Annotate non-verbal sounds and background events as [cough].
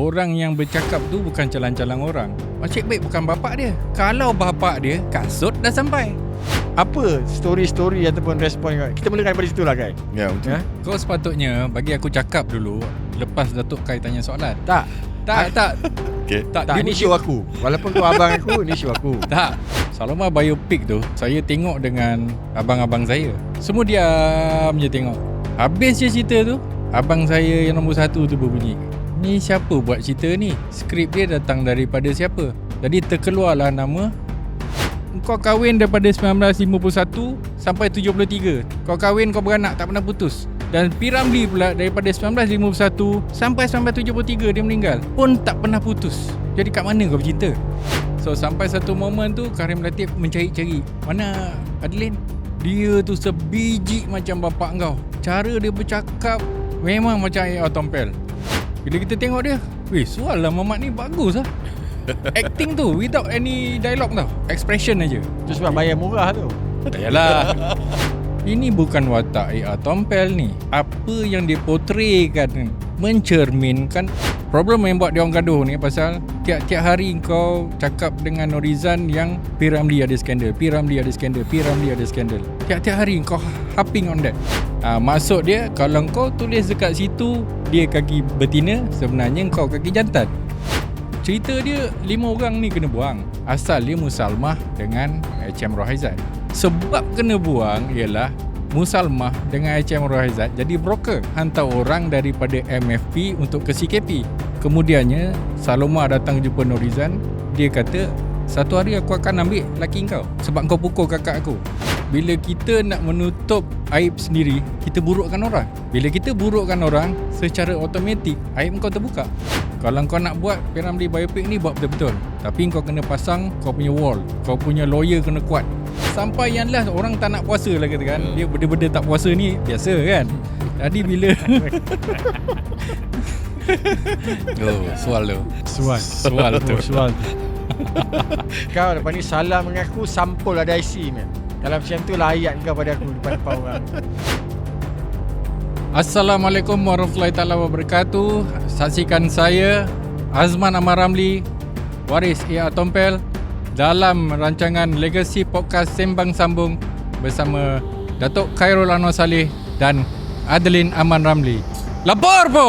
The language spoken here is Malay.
orang yang bercakap tu bukan calang-calang orang. Macam baik bukan bapak dia. Kalau bapak dia, kasut dah sampai. Apa story-story ataupun respon kau? Kita mulakan daripada situ lah Kai Ya betul. Ya? Kau sepatutnya bagi aku cakap dulu lepas Datuk Kai tanya soalan. Tak Tak, tak. Okey. Tak, Tak dia- ni show aku Walaupun kau abang aku Ni show aku [laughs] Tak. Saloma biopic tu saya tengok dengan abang-abang saya. Semua diam je tengok. Habis je cerita tu, abang saya yang nombor satu tu berbunyi. Ni siapa buat cerita ni? Skrip dia datang daripada siapa? Jadi terkeluarlah nama kau kahwin daripada 1951 sampai 73. Kau kahwin kau beranak tak pernah putus. Dan P. Ramlee pula daripada 1951 sampai 1973 dia meninggal pun tak pernah putus. Jadi kat mana kau bercinta? So sampai satu momen tu Karim Latif mencari-cari Mana Adeline Dia tu sebiji macam bapak kau Cara dia bercakap Memang macam A.R. Tompel Bila kita tengok dia Weh soal lah Mamat ni bagus lah Acting tu without any dialogue tau Expression aja. Tu sebab bayar murah tu Yalah Ini bukan watak A.R. Tompel ni Apa yang dia portraykan Mencerminkan Problem yang buat dia orang gaduh ni Pasal Tiap-tiap hari kau Cakap dengan Norizan Yang P. Ramlee ada skandal P. Ramlee ada skandal P. Ramlee ada skandal Tiap-tiap hari kau Harping on that ha, Maksud dia Kalau kau tulis dekat situ Dia kaki betina Sebenarnya kau kaki jantan Cerita dia Lima orang ni kena buang Asal dia Musalmah Dengan H.M. Rohaizat Sebab kena buang Ialah Musalmah dengan H.M. Rohaizat Jadi broker Hantar orang daripada MFP Untuk ke CKP Kemudiannya Saloma datang jumpa Norizan. Dia kata Satu hari aku akan ambil laki kau Sebab kau pukul kakak aku. Bila kita nak menutup aib sendiri Kita burukkan orang. Bila kita burukkan orang Secara automatik Aib kau terbuka. Kalau kau nak buat Piramli biopic ni Buat betul-betul. Tapi kau kena pasang Kau punya wall. Kau punya lawyer kena kuat Sampai yang last Orang tak nak puasa lah kata kan. Dia benda-benda tak puasa ni Biasa kan. Jadi bila? [laughs] Oh soal tu. Suan Soal tu. Suan [laughs] Kau lepas ni salam dengan aku Sampul ada IC man. Kalau macam tu lah ayat kau pada aku Depan-depan orang. Assalamualaikum warahmatullahi taala wabarakatuh. Saksikan saya Azman Amar Ramli, waris A.R. Tompel dalam rancangan Legacy Podcast Sembang Sambung bersama Datuk Khairul Anwar Saleh dan Adeline Aman Ramli. Lapor po!